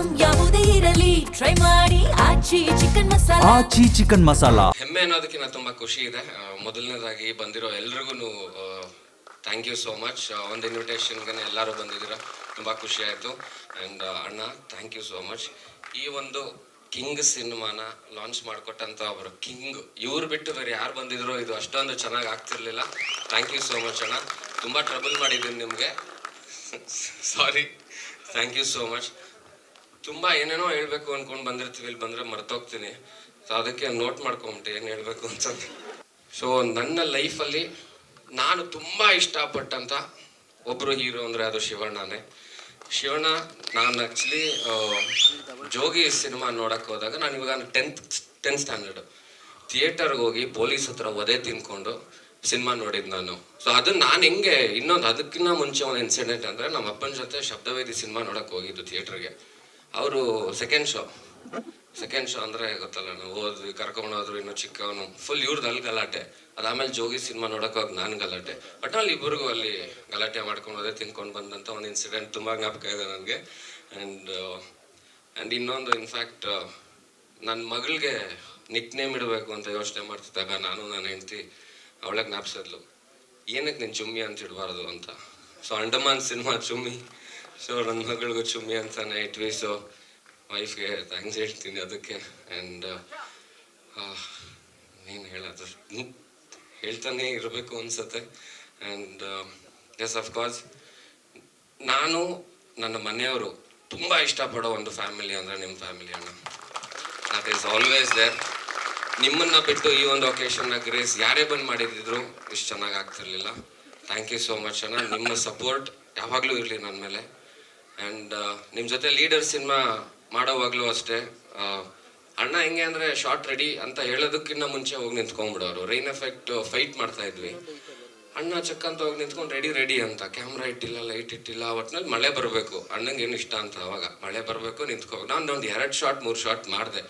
Item ಯಾವುದೇ ಇರಲಿ. Try ಮಾಡಿ. ಆಚಿ ಚಿಕನ್ ಮಸಾಲ. ಆಚಿ ಚಿಕನ್ ಮಸಾಲಾ. ಹೆಮ್ಮೆ ಅನ್ನೋದಕ್ಕಿಂತ ತುಂಬಾ ಖುಷಿ ಇದೆ. ಮೊದಲನೇದಾಗಿ ಬಂದಿರೋ ಎಲ್ರಿಗೂ ಥ್ಯಾಂಕ್ ಯು ಸೋ ಮಚ್ ಒಂದು ಇನ್ವಿಟೇಷನ್ಗೆ ಎಲ್ಲರೂ ಬಂದಿದ್ದೀರ. ತುಂಬ ಖುಷಿ ಆಯಿತು. ಆ್ಯಂಡ್ ಅಣ್ಣ ಥ್ಯಾಂಕ್ ಯು ಸೋ ಮಚ್ ಈ ಒಂದು ಕಿಂಗ್ ಸಿನಿಮಾನ ಲಾಂಚ್ ಮಾಡಿಕೊಟ್ಟಂಥ ಅವರು ಕಿಂಗ್ ಇವ್ರು ಬಿಟ್ಟು ಬೇರೆ ಯಾರು ಬಂದಿದ್ರು ಇದು ಅಷ್ಟೊಂದು ಚೆನ್ನಾಗಿ ಆಗ್ತಿರ್ಲಿಲ್ಲ. ಥ್ಯಾಂಕ್ ಯು ಸೋ ಮಚ್ ಅಣ್ಣ. ತುಂಬ ಟ್ರಬಲ್ ಮಾಡಿದ್ದೀನಿ ನಿಮಗೆ. Sorry thank you so much ತುಂಬ ಏನೇನೋ ಹೇಳ್ಬೇಕು ಅನ್ಕೊಂಡು ಬಂದಿರ್ತೀವಿ, ಇಲ್ಲಿ ಬಂದರೆ ಮರ್ತೋಗ್ತೀನಿ. ಸೊ ಅದಕ್ಕೆ ನೋಟ್ ಮಾಡ್ಕೊಂಬಿಟ್ಟೆ ಏನು ಹೇಳಬೇಕು ಅಂತ ಸೊ ನನ್ನ ಲೈಫಲ್ಲಿ ನಾನು ತುಂಬ ಇಷ್ಟಪಟ್ಟಂತ ಒಬ್ಬರು ಹೀರೋ ಅಂದರೆ ಅದು ಶಿವಣ್ಣನೇ. ಶಿವಣ್ಣ, ನಾನು ಆ್ಯಕ್ಚುಲಿ ಜೋಗಿ ಸಿನಿಮಾ ನೋಡಕ್ಕೆ ಹೋದಾಗ ನಾನು ಇವಾಗ ಟೆಂತ್ ಟೆಂತ್ ಸ್ಟ್ಯಾಂಡರ್ಡ್ ಥಿಯೇಟರ್ಗೆ ಹೋಗಿ ಪೊಲೀಸ್ ಹತ್ರ ಒದೆ ತಿನ್ಕೊಂಡು ಸಿನಿಮಾ ನೋಡಿದ್ದು ನಾನು. ಸೊ ಅದನ್ನ ನಾನು ಹೆಂಗೆ ಇನ್ನೊಂದು ಅದಕ್ಕಿಂತ ಮುಂಚೆ ಒಂದು ಇನ್ಸಿಡೆಂಟ್ ಅಂದರೆ ನಮ್ಮ ಅಪ್ಪನ ಜೊತೆ ಶಬ್ದವೇದಿ ಸಿನಿಮಾ ನೋಡಕ್ಕೆ ಹೋಗಿದ್ದು ಥಿಯೇಟರ್ಗೆ ಅವರು ಸೆಕೆಂಡ್ ಶೋ ಸೆಕೆಂಡ್ ಶೋ ಅಂದರೆ ಗೊತ್ತಲ್ಲ ಹೋದ್ವಿ ಕರ್ಕೊಂಡು ಹೋದ್ರು, ಇನ್ನು ಚಿಕ್ಕವನು. ಫುಲ್ ಇವ್ರದ್ದು ಅಲ್ಲಿ ಗಲಾಟೆ. ಆಮೇಲೆ ಜೋಗಿ ಸಿನಿಮಾ ನೋಡಕ್ ಹೋಗಿ ನಾನು ಗಲಾಟೆ. ಬಟ್ ಅಲ್ಲಿ ಇಬ್ಬರಿಗೂ ಅಲ್ಲಿ ಗಲಾಟೆ ಮಾಡ್ಕೊಂಡು ಹೋದೆ, ತಿನ್ಕೊಂಡು ಬಂದಂತ ಒಂದು ಇನ್ಸಿಡೆಂಟ್ ತುಂಬ ಜ್ಞಾಪಕ ಇದೆ ನನಗೆ. ಆ್ಯಂಡ್ ಆ್ಯಂಡ್ ಇನ್ನೊಂದು ಇನ್ಫ್ಯಾಕ್ಟ್ ನನ್ನ ಮಗಳಿಗೆ ನಿಕ್ ನೇಮ್ ಇಡಬೇಕು ಅಂತ ಯೋಚನೆ ಮಾಡ್ತಿದ್ದಾಗ ನಾನು ನನ್ನ ಹೆಂಡತಿ ಅವಳಗ್ ಜ್ಞಾಪಿಸಿದ್ಲು. ಏನಕ್ಕೆ ನೀನು ಚುಮ್ಮಿ ಅಂತ ಇಡಬಾರ್ದು ಅಂತ. So Andaman cinema Chummi so ನನ್ನ ಮಗಳಿಗೂ ಚುಮ್ಮಿ ಅಂತಾನೆ ಇಟ್ವಿ. ಸೊ ವೈಫ್ಗೆ ಥ್ಯಾಂಕ್ಸ್ ಹೇಳ್ತೀನಿ ಅದಕ್ಕೆ. ಆ್ಯಂಡ್ ಏನು ಹೇಳೋದು. ಹೇಳ್ತಾನೆ ಇರಬೇಕು ಅನ್ಸತ್ತೆ. ಆ್ಯಂಡ್ ಎಸ್ ಅಫ್ಕೋರ್ಸ್ ನಾನು, ನನ್ನ ಮನೆಯವರು ತುಂಬ ಇಷ್ಟಪಡೋ ಒಂದು ಫ್ಯಾಮಿಲಿ ಅಂದರೆ ನಿಮ್ಮ ಫ್ಯಾಮಿಲಿ ಅಣ್ಣ. ದಟ್ ಈಸ್ ಆಲ್ವೇಸ್ ದೇರ್ ನಿಮ್ಮನ್ನ ಬಿಟ್ಟು ಈ ಒಂದು ಒಕೇಶನ್ನ ಗ್ರೇಸ್ ಯಾರೇ ಬಂದು ಮಾಡಿದ್ರು ಇಷ್ಟು ಚೆನ್ನಾಗಿ ಆಗ್ತಿರ್ಲಿಲ್ಲ. ಥ್ಯಾಂಕ್ ಯು ಸೋ ಮಚ್ ಅಣ್ಣ. ನಿಮ್ಮ ಸಪೋರ್ಟ್ ಯಾವಾಗಲೂ ಇರಲಿ ನನ್ನ ಮೇಲೆ. ಆ್ಯಂಡ್ ನಿಮ್ಮ ಜೊತೆ ಲೀಡರ್ ಸಿನಿಮಾ ಮಾಡೋವಾಗಲೂ ಅಷ್ಟೇ ಅಣ್ಣ ಹೆಂಗೆ ಅಂದರೆ ಶಾರ್ಟ್ ರೆಡಿ ಅಂತ ಹೇಳೋದಕ್ಕಿಂತ ಮುಂಚೆ ಹೋಗಿ ನಿಂತ್ಕೊಂಡ್ಬಿಡೋರು. ರೈನ್ ಎಫೆಕ್ಟ್ ಫೈಟ್ ಮಾಡ್ತಾ ಇದ್ವಿ. ಅಣ್ಣ ಚಕ್ಕ ಅಂತ ಹೋಗಿ ನಿಂತ್ಕೊಂಡು ರೆಡಿ ರೆಡಿ ಅಂತ. ಕ್ಯಾಮ್ರಾ ಇಟ್ಟಿಲ್ಲ ಲೈಟ್ ಇಟ್ಟಿಲ್ಲ. ಒಟ್ನಲ್ಲಿ ಮಳೆ ಬರಬೇಕು. ಅಣ್ಣಂಗೆ ಏನು ಇಷ್ಟ ಅಂತ ಅವಾಗ. ಮಳೆ ಬರಬೇಕು ನಿಂತ್ಕೋ ನಾನು ಒಂದು ಎರಡು ಶಾಟ್ ಮೂರು ಶಾರ್ಟ್ ಮಾಡಿದೆ.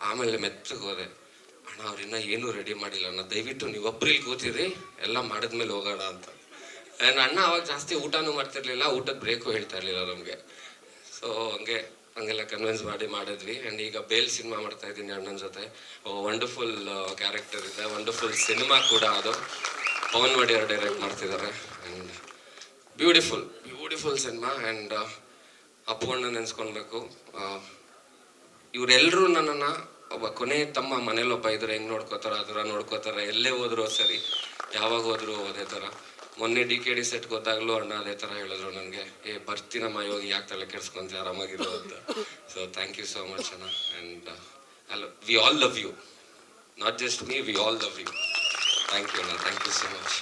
ಆಮೇಲೆ ಮೆತ್ತಗೆ ಹೋದೆ. ಅಣ್ಣ ಅವ್ರಿನ್ನ ಏನೂ ರೆಡಿ ಮಾಡಿಲ್ಲ. ಅಣ್ಣ, ದಯವಿಟ್ಟು ನೀವು ಒಬ್ರಿಲ್ಲಿ ಕೂತಿರಿ. ಎಲ್ಲ ಮಾಡಿದ್ಮೇಲೆ ಹೋಗೋಣ ಅಂತ. And ಅಣ್ಣ ಅವಾಗ ಜಾಸ್ತಿ ಊಟನೂ ಮಾಡ್ತಿರ್ಲಿಲ್ಲ, ಊಟದ ಬ್ರೇಕು ಹೇಳ್ತಾ ಇರಲಿಲ್ಲ ನಮಗೆ. ಸೊ ಹಂಗೆ, ಹಂಗೆಲ್ಲ ಕನ್ವಿನ್ಸ್ ಮಾಡಿ ಮಾಡಿದ್ವಿ. ಆ್ಯಂಡ್ ಈಗ ಬೇಲ್ ಸಿನಿಮಾ ಮಾಡ್ತಾ ಇದ್ದೀನಿ ಅಣ್ಣನ ಜೊತೆ. ವಂಡರ್ಫುಲ್ ಕ್ಯಾರೆಕ್ಟರ್ ಇದೆ. ವಂಡರ್ಫುಲ್ ಸಿನಿಮಾ ಕೂಡ ಅದು. ಪವನ್ ವಡಿಯರ್ ಡೈರೆಕ್ಟ್ ಮಾಡ್ತಿದ್ದಾರೆ. And beautiful beautiful cinema. And Appu ಅಣ್ಣ ನೆನೆಸ್ಕೊಳ್ಬೇಕು ಇವರೆಲ್ಲರೂ ನನ್ನನ್ನು, ಒಬ್ಬ ಕೊನೆ ತಮ್ಮ ಮನೇಲಿ ಒಬ್ಬ ಇದ್ರೆ ಹೆಂಗೆ ನೋಡ್ಕೋತಾರ ಆ ಥರ ನೋಡ್ಕೋತಾರೆ. ಎಲ್ಲೇ ಹೋದರೂ ಸರಿ, ಯಾವಾಗ ಹೋದರೂ ಅದೇ ಥರ. ಮೊನ್ನೆ ಡಿ ಕೆ ಡಿ ಸೆಟ್ ಗೊತ್ತಾಗ್ಲೂ ಅಣ್ಣ ಅದೇ ಥರ ಹೇಳಿದ್ರು ನನಗೆ ಏ ಬರ್ತೀನಮ್ಮ ಮಾಯೋಗಿ ಯಾಕೆ ತಲೆ ಕೆಡ್ಸ್ಕೊಂತ? ಆರಾಮಾಗಿರು ಅಂತ. So thank you so much ಅಣ್ಣ. ಆ್ಯಂಡ್ ಅಲ್ಲ we all love you not just me we all love you thank you ಅಣ್ಣ. Thank you so much